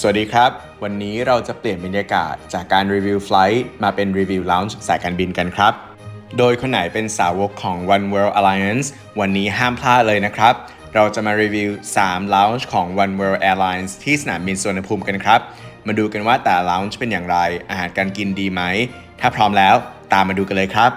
สวัสดีครับ วันนี้เราจะเปลี่ยนบรรยากาศจากการรีวิวไฟล์มาเป็นรีวิว lounge สายการบินกันครับ โดยคนไหนเป็นสาวกของ One World Alliance วันนี้ห้ามพลาดเลยนะครับ เราจะมารีวิว3 lounge ของ One World Airlines ที่สนามบินสุวรรณภูมิกันครับ มาดูกันว่าแต่ละ lounge เป็นอย่างไร อาหารการกินดีไหม ถ้าพร้อมแล้วตามมาดูกันเลยครับ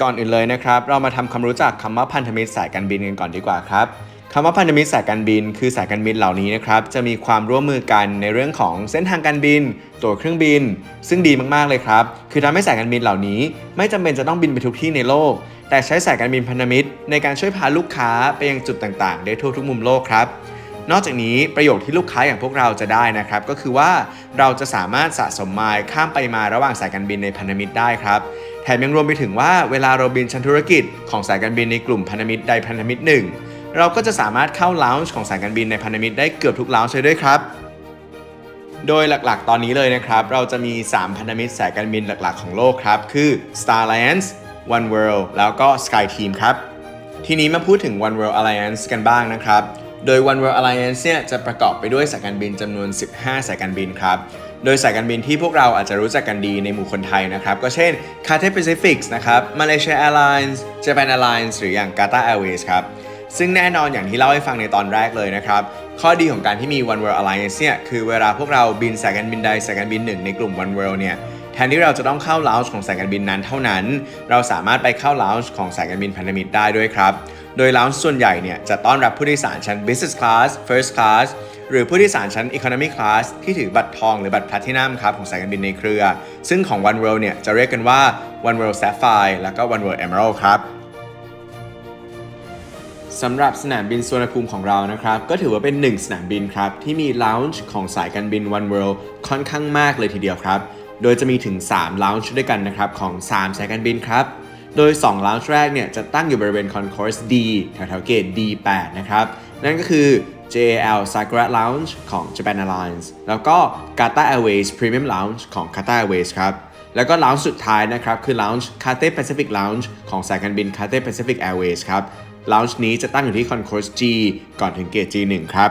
ก่อนอื่นเลยนะครับ เรามาทำความรู้จักคำว่าพันธมิตรสายการบินกันก่อนดีกว่าครับ คำว่าพันธมิตรสายการบิน คือสายการบินเหล่านี้นะครับจะมีความร่วมมือกันในเรื่องของเส้นทางการบิน ตั๋วเครื่องบิน ซึ่งดีมากๆเลยครับ คือทำให้สายการบินเหล่านี้ ไม่จำเป็นจะต้องบินไปทุกที่ในโลก แต่ใช้สายการบินพันธมิตร ในการช่วยพาลูกค้าไปยังจุดต่างๆ ได้ทั่วทุกมุมโลกครับนอกจากนี้ประโยชน์ที่ลูกค้าอย่างพวกเราจะได้นะครับ ก็คือว่าเราจะสามารถสะสมไมล์ข้ามไปมาระหว่างสายการบินในพันธมิตรได้ครับแถมยังรวมไปถึงว่าเวลาเราบินชั้นธุรกิจของสายการบินในกลุ่มพันธมิตรใดพันธมิตรหนึ่ง เราก็จะสามารถเข้าลาวน์ของสายการบินในพันธมิตรได้เกือบทุกลาวน์เลยด้วยครับ โดยหลักๆ ตอนนี้เลยนะครับ เราจะมี 3 พันธมิตรสายการบินหลักๆ ของโลกครับ คือ Star Alliance One World แล้วก็ Sky Team ครับ ทีนี้มาพูดถึง One World Alliance กันบ้างนะครับ โดย One World Alliance เนี่ยจะประกอบไปด้วยสายการบินจำนวน 15 สายการบินครับโดยสายการบินที่พวกเราอาจจะรู้จักกันดีในหมู่คนไทยนะครับ ก็เช่น Cathay Pacific นะครับ Malaysia Airlines Japan Airlines หรืออย่าง Qatar Airways ครับ ซึ่งแน่นอนอย่างที่เล่าให้ฟังในตอนแรกเลยนะครับ ข้อดีของการที่มี One World Alliance เนี่ยคือเวลาพวกเราบินสายการบินใดสายการบินหนึ่งในกลุ่ม One World เนี่ยแทนที่เราจะต้องเข้า lounge ของสายการบินนั้นเท่านั้น เราสามารถไปเข้า lounge ของสายการบินพันธมิตรได้ด้วยครับ โดย lounge ส่วนใหญ่เนี่ยจะต้อนรับผู้โดยสารชั้น business class first class หรือผู้โดยสารชั้น economy class ที่ถือบัตรทองหรือบัตร platinum ครับของสายการบินในเครือ ซึ่งของ One World เนี่ยจะเรียกกันว่า One World Sapphire แล้วก็ One World Emerald ครับ สำหรับสนามบินสุวรรณภูมิของเรานะครับ ก็ถือว่าเป็นหนึ่งสนามบินครับ ที่มี lounge ของสายการบิน One World ค่อนข้างมากเลยทีเดียวครับ โดยจะมีถึง 3 lounge ด้วยกันนะครับ ของ 3 สายการบินครับ โดย 2 lounge แรกเนี่ย จะตั้งอยู่บริเวณ concourse D แถวๆเกต D8 นะครับ นั่นก็คือ JAL Sakura Lounge ของ Japan Airlines แล้วก็ Qatar Airways Premium Lounge ของ Qatar Airways ครับแล้วก็ lounge สุดท้ายนะครับ คือ lounge Cathay Pacific Lounge ของสายการบิน Cathay Pacific Airways ครับ lounge นี้จะตั้งอยู่ที่ concourse G ก่อนถึงเกต G1 ครับ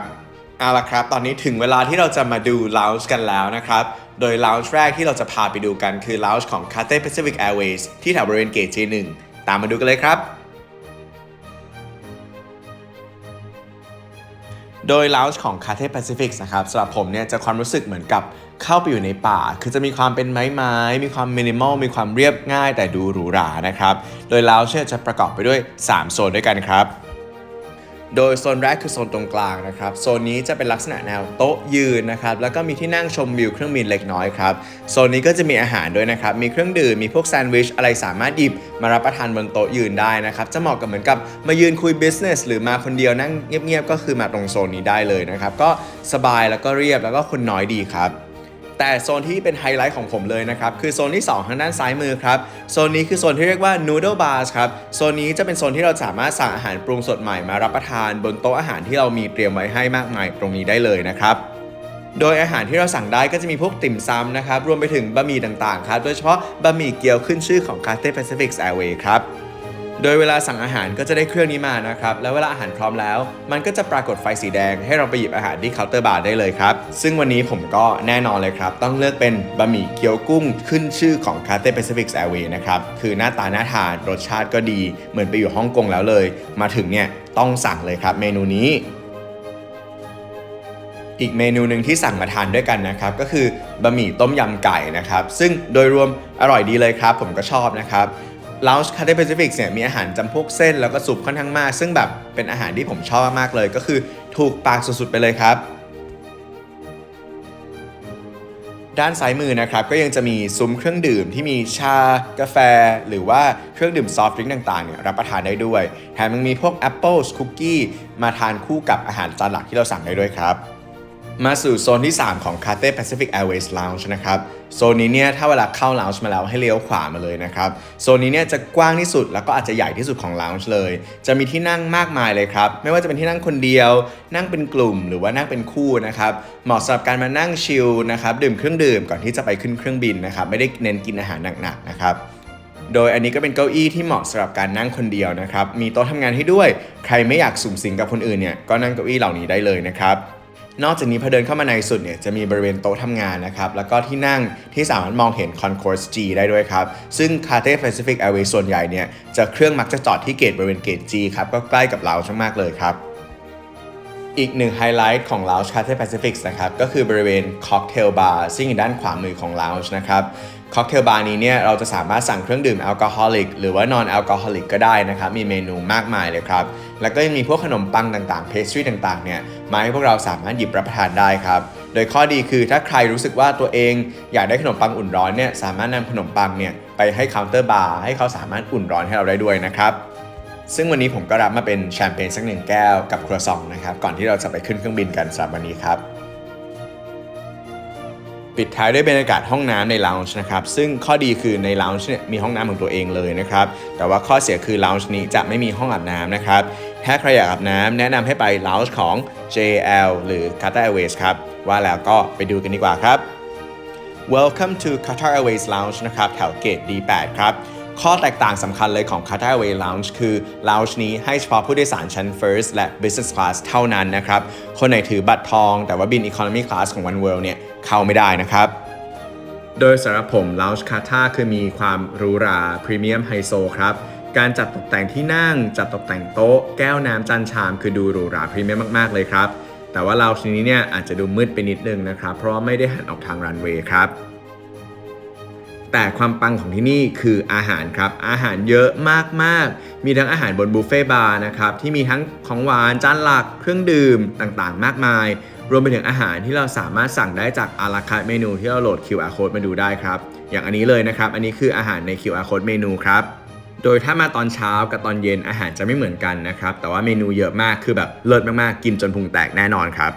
เอาละครับ ตอนนี้ถึงเวลาที่เราจะมาดู lounge กันแล้วนะครับ โดย lounge แรกที่เราจะพาไปดูกันคือ lounge ของ Cathay Pacific Airways ที่แถวบริเวณเกต G1 ตามมาดูกันเลยครับ โดย lounge ของ Cathay Pacific นะครับสำหรับผมเนี่ยจะความรู้สึกเหมือนกับ เข้าไปอยู่ในป่า คือจะมีความเป็นไม้ไม้ มีความมินิมอล มีความเรียบง่ายแต่ดูหรูหรานะครับ โดย lounge เนี่ยจะประกอบไปด้วย 3 โซนด้วยกันครับ โดยโซนแรกคือโซนตรงกลางนะครับ โซนนี้จะเป็นลักษณะแนวโต๊ะยืนนะครับ แล้วก็มีที่นั่งชมวิวเครื่องบินเล็กน้อยครับ โซนนี้ก็จะมีอาหารด้วยนะครับ มีเครื่องดื่ม มีพวกแซนด์วิชอะไรสามารถหยิบมารับประทานบนโต๊ะยืนได้นะครับ จะเหมาะกับเหมือนกับมายืนคุย business หรือมาคนเดียวนั่งเงียบๆ ก็คือมาตรงโซนนี้ได้เลยนะครับ ก็สบายแล้วก็เรียบแล้วก็คนน้อยดีครับ แต่โซนที่เป็นไฮไลท์ของผมเลยนะครับ คือโซนที่ 2 ทางด้านซ้ายมือครับ โซนนี้คือโซนที่เรียกว่า noodle bars ครับ โซนนี้จะเป็นโซนที่เราสามารถสั่งอาหารปรุงสดใหม่มารับประทาน บนโต๊ะอาหารที่เรามีเตรียมไว้ให้มากมายตรงนี้ได้เลยนะครับโดยอาหารที่เราสั่งได้ก็จะมีพวกติ่มซำนะครับ รวมไปถึงบะหมี่ต่างๆ ครับ โดยเฉพาะบะหมี่เกี๊ยวขึ้นชื่อของ Cathay Pacific Airways ครับ โดยเวลาสั่งอาหารก็จะได้เครื่องนี้มานะครับ แล้วเวลาอาหารพร้อมแล้ว มันก็จะปรากฏไฟสีแดง ให้เราไปหยิบอาหารที่เคาน์เตอร์บาร์ได้เลยครับ ซึ่งวันนี้ผมก็แน่นอนเลยครับ ต้องเลือกเป็นบะหมี่เกี๊ยวกุ้งขึ้นชื่อของ Cathay Pacific Airways นะครับ คือหน้าตาน่าทานรสชาติก็ดี เหมือนไปอยู่ฮ่องกงแล้วเลย มาถึงเนี่ยต้องสั่งเลยครับเมนูนี้อีกเมนูหนึ่งที่สั่งมาทานด้วยกันนะครับ ก็คือบะหมี่ต้มยำไก่นะครับ ซึ่งโดยรวมอร่อยดีเลยครับ ผมก็ชอบนะครับ Lounge Cathay Pacific เนี่ยมีอาหารจำพวกเส้นแล้วก็ซุปค่อนข้างมาก ซึ่งแบบเป็นอาหารที่ผมชอบมากเลย ก็คือถูกปากสุดๆไปเลยครับ ด้านซ้ายมือนะครับก็ยังจะมีซุ้มเครื่องดื่มที่มีชากาแฟ หรือว่าเครื่องดื่มซอฟต์ดริงก์ต่างๆเนี่ยรับประทานได้ด้วยแถมยังมีพวกแอปเปิลคุกกี้มาทานคู่กับอาหารจานหลักที่เราสั่งได้ด้วยครับ มาสู่โซนที่ 3 ของ Cathay Pacific Airways Lounge นะครับ โซนนี้เนี่ยถ้าเวลาเข้า Lounge มาแล้วให้เลี้ยวขวามาเลยนะครับโซนนี้เนี่ยจะกว้างที่สุดแล้วก็อาจจะใหญ่ที่สุดของ Lounge เลย จะมีที่นั่งมากมายเลยครับ ไม่ว่าจะเป็นที่นั่งคนเดียว นั่งเป็นกลุ่มหรือว่านั่งเป็นคู่นะครับเหมาะสำหรับการมานั่งชิลนะครับดื่มเครื่องดื่มก่อนที่จะไปขึ้นเครื่องบินนะครับไม่ได้เน้นกินอาหารหนักๆนะครับโดยอันนี้ก็เป็นเก้าอี้ที่เหมาะสำหรับการนั่งคนเดียวนะครับ มีโต๊ะทำงานให้ด้วย ใครไม่อยากสุ่มสิงกับคนอื่นเนี่ย ก็นั่งเก้าอี้เหล่านี้ได้เลยนะครับ นอกจากนี้พอเดินเข้ามาในสุดเนี่ยจะมีบริเวณโต๊ะทำงานนะครับแล้วก็ที่นั่งที่สามารถมองเห็น Concourse G ได้ด้วยครับ ซึ่ง Cathay Pacific Airways ส่วนใหญ่เนี่ยจะเครื่องมักจะจอดที่เกตบริเวณเกต G ครับก็ใกล้กับเรามากๆเลยครับอีกหนึ่งไฮไลท์ของ Lounge Cathay Pacific นะครับ ก็คือบริเวณ Cocktail Bar ซึ่งอยู่ด้านขวามือของ Lounge นะครับ Cocktail Bar นี้เนี่ยเราจะสามารถสั่งเครื่องดื่มแอลกอฮอลิกหรือว่า non แอลกอฮอลิกก็ได้นะครับ มีเมนูมากมายเลยครับ แล้วก็ยังมีพวกขนมปังต่างๆ เพสทรีต่างๆ เนี่ยมาให้พวกเราสามารถหยิบรับประทานได้ครับ โดยข้อดีคือถ้าใครรู้สึกว่าตัวเองอยากได้ขนมปังอุ่นร้อนเนี่ยสามารถนำขนมปังเนี่ยไปให้เคาน์เตอร์บาร์ให้เขาสามารถอุ่นร้อนให้เราได้ด้วยนะครับซึ่งวันนี้ผมก็รับมาเป็นแชมเปญสักหนึ่งแก้วกับครัวซองนะครับก่อนที่เราจะไปขึ้นเครื่องบินกันสำหรับวันนี้ครับปิดท้ายด้วยบรรยากาศห้องน้ำในลาวน์นะครับซึ่งข้อดีคือในลาวน์เนี่ยมีห้องน้ำของตัวเองเลยนะครับแต่ว่าข้อเสียคือลาวน์นี้จะไม่มีห้องอาบน้ำนะครับ ถ้าใครอยากอาบน้ำแนะนำให้ไปลาวน์ของ JL หรือ Qatar Airways ครับ ว่าแล้วก็ไปดูกันดีกว่าครับ Welcome to Qatar Airways Lounge นะครับแถวเกต D8 ครับ ข้อแตกต่างสำคัญเลยของ Qatar Airways Lounge คือ Lounge นี้ให้เฉพาะผู้โดยสารชั้น First และ Business Class เท่านั้นนะครับ คนไหนถือบัตรทอง แต่ว่าบิน Economy Class ของ One World เนี่ยเข้าไม่ได้นะครับโดยสำหรับผม Lounge Qatar คือมีความหรูหราพรีเมียมไฮโซครับ การจัดตกแต่งที่นั่ง จัดตกแต่งโต๊ะ แก้วน้ำจานชาม คือดูหรูหราพรีเมียมมากๆเลยครับ แต่ว่า Lounge นี้เนี่ยอาจจะดูมืดไปนิดนึงนะครับ เพราะไม่ได้หันออกทางรันเวย์ครับ แต่ความปังของที่นี่คืออาหารครับ อาหารเยอะมากๆ มีทั้งอาหารบนบุฟเฟ่บาร์นะครับ ที่มีทั้งของหวานจานหลักเครื่องดื่มต่างๆ มากมาย รวมไปถึงอาหารที่เราสามารถสั่งได้จากอาราคาเมนูที่เราโหลด QR code มาดูได้ครับ อย่างอันนี้เลยนะครับ อันนี้คืออาหารใน QR code เมนูครับ โดยถ้ามาตอนเช้ากับตอนเย็นอาหารจะไม่เหมือนกันนะครับ แต่ว่าเมนูเยอะมากคือแบบเลิศมากๆ กินจนพุงแตกแน่นอนครับ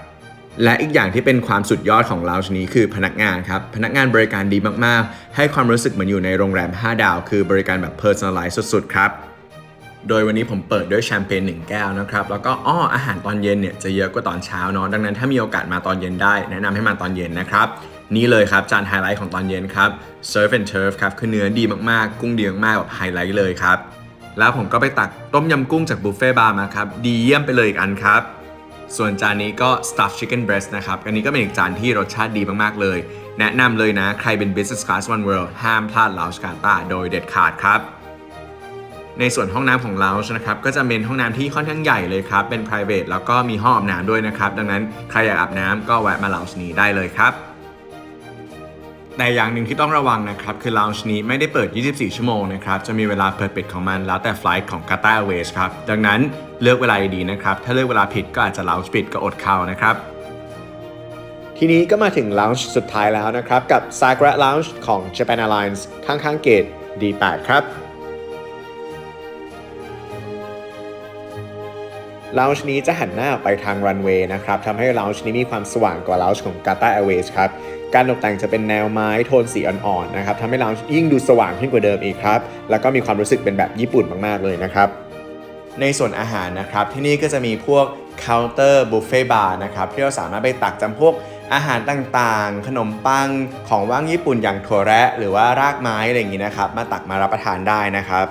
และอีกอย่างที่เป็นความสุดยอดของเราชนี้คือพนักงานครับ พนักงานบริการดีมากๆ ให้ความรู้สึกเหมือนอยู่ในโรงแรม 5 ดาว คือบริการแบบ personalize สุดๆ ครับ โดยวันนี้ผมเปิดด้วยแชมเปญ1แก้วนะครับ แล้วก็อ้ออาหารตอนเย็นเนี่ยจะเยอะกว่าตอนเช้าเนาะดังนั้นถ้ามีโอกาสมาตอนเย็นได้ แนะนำให้มาตอนเย็นนะครับ นี่เลยครับ จานไฮไลท์ของตอนเย็นครับ surf and turf ครับ คือเนื้อดีมากๆ กุ้งดีมากๆแบบไฮไลท์เลยครับ แล้วผมก็ไปตักต้มยำกุ้งจากบุฟเฟ่บาร์มาครับ ดีเยี่ยมไปเลยอีกอันครับ ส่วนจานนี้ก็ stuffed chicken breast นะครับ อันนี้ก็เป็นอีกจานที่รสชาติดีมากๆเลย แนะนำเลยนะ ใครเป็น business class one world ห้ามพลาด lounge Kata โดยเด็ดขาดครับในส่วนห้องน้ำของ lounge นะครับก็จะเป็นห้องน้ำที่ค่อนข้างใหญ่เลยครับ เป็น private แล้วก็มีห้องอาบน้ำด้วยนะครับ ดังนั้นใครอยากอาบน้ำก็แวะมา lounge นี้ได้เลยครับ แต่อย่างหนึ่งที่ต้องระวังนะครับ คือ lounge นี้ไม่ได้เปิด 24 ชั่วโมงนะครับ จะมีเวลาเปิดปิดของมันแล้วแต่ไฟลท์ของ Qatar Airways ครับ ดังนั้นเลือกเวลาดีๆนะครับ ถ้าเลือกเวลาผิดก็อาจจะ lounge ปิดก็อดเข้านะครับ ทีนี้ก็มาถึง lounge สุดท้ายแล้วนะครับ กับ Sagra Lounge ของ Japan Airlines ข้างๆเกต D8 ครับ lounge นี้จะหันหน้าออกไปทางรันเวย์นะครับทำให้ lounge นี้มีความสว่างกว่า lounge ของ Qatar Airways ครับ การตกแต่งจะเป็นแนวไม้โทนสีอ่อนๆนะครับทำให้ lounge ยิ่งดูสว่างขึ้นกว่าเดิมอีกครับ แล้วก็มีความรู้สึกเป็นแบบญี่ปุ่นมากๆเลยนะครับ ในส่วนอาหารนะครับที่นี่ก็จะมีพวกเคาน์เตอร์บุฟเฟ่บาร์นะครับที่เราสามารถไปตักจำพวกอาหารต่างๆ ขนมปังของว่างญี่ปุ่นอย่างถั่วแระหรือว่ารากไม้อะไรอย่างนี้นะครับ มาตักมารับประทานได้นะครับ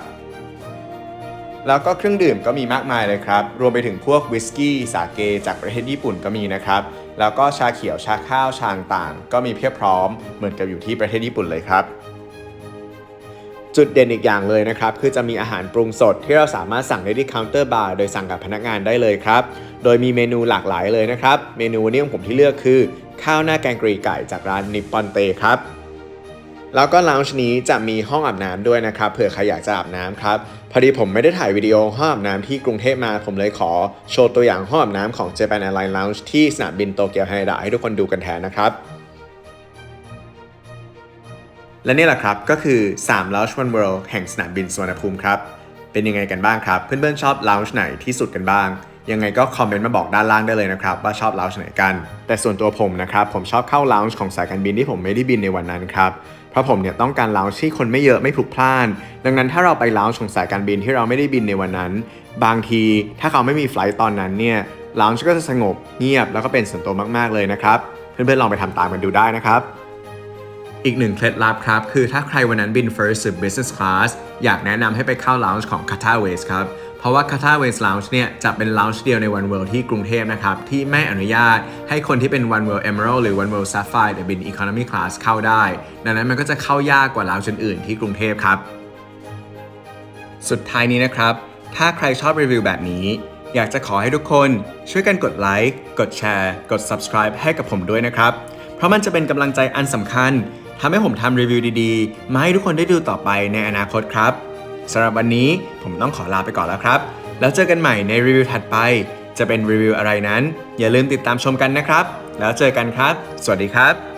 แล้วก็เครื่องดื่มก็มีมากมายเลยครับ รวมไปถึงพวกวิสกี้สาเกจากประเทศญี่ปุ่นก็มีนะครับ แล้วก็ชาเขียวชาข้าวชาต่างก็มีเพียบพร้อมเหมือนกับอยู่ที่ประเทศญี่ปุ่นเลยครับ จุดเด่นอีกอย่างเลยนะครับ คือจะมีอาหารปรุงสดที่เราสามารถสั่งได้ที่เคาน์เตอร์บาร์โดยสั่งกับพนักงานได้เลยครับ โดยมีเมนูหลากหลายเลยนะครับ เมนูวันนี้ของผมที่เลือกคือ ข้าวหน้าแกงกรีไก่จากร้านนิปปอนเตครับ แล้วก็ลาวช์นี้จะมีห้องอาบน้ำด้วยนะครับเผื่อใครอยากจะอาบน้ำครับพอดีผมไม่ได้ถ่ายวิดีโอห้องอาบน้ำที่กรุงเทพมาผมเลยขอโชว์ตัวอย่างห้องอาบน้ำของ Japan Airlines Lounge ที่สนามบินโตเกียวฮดะให้ทุกคนดูกันแทนนะครับและนี่แหละครับก็คือ3 Lounge One World แห่งสนามบินสุวรรณภูมิครับ เป็นยังไงกันบ้างครับ เพื่อนๆชอบ Lounge ไหนที่สุดกันบ้าง ยังไงก็คอมเมนต์มาบอกด้านล่างได้เลยนะครับ ว่าชอบ Lounge ไหนกัน แต่ส่วนตัวผมนะครับ ผมชอบเข้า Lounge ของสายการบินที่ผมไม่ได้บินในวันนั้นครับ เพราะผมเนี่ยต้องการ Lounge ที่คนไม่เยอะไม่พลุกพล่าน ดังนั้นถ้าเราไป Lounge ของสายการบินที่เราไม่ได้บินในวันนั้น บางทีถ้าเขาไม่มีไฟล์ตอนนั้นเนี่ย Lounge ก็จะสงบเงียบแล้วก็เป็นส่วนตัวมากๆเลยนะครับ เพื่อนๆลองไปทำตามกันดูได้นะครับอีกหนึ่งเคล็ดลับครับ คือถ้าใครวันนั้นบิน first หรือ business class อยากแนะนำให้ไปเข้า lounge ของ Qatar Airways ครับ เพราะว่า Qatar Ways Lounge เนี่ยจะเป็น lounge เดียวใน One World ที่กรุงเทพนะครับ ที่ไม่อนุญาตให้คนที่เป็น One World Emerald หรือ One World Sapphire แต่บิน Economy Class เข้าได้ ดังนั้นมันก็จะเข้ายากกว่า lounge อื่นๆที่กรุงเทพครับ สุดท้ายนี้นะครับ ถ้าใครชอบรีวิวแบบนี้ อยากจะขอให้ทุกคนช่วยกันกดไลค์กดแชร์กด subscribe ให้กับผมด้วยนะครับ เพราะมันจะเป็นกำลังใจอันสำคัญทำให้ผมทำรีวิวดีๆ มาให้ทุกคนได้ดูต่อไปในอนาคตครับ สำหรับวันนี้ผมต้องขอลาไปก่อนแล้วครับ แล้วเจอกันใหม่ในรีวิวถัดไป จะเป็นรีวิวอะไรนั้น อย่าลืมติดตามชมกันนะครับ แล้วเจอกันครับ สวัสดีครับ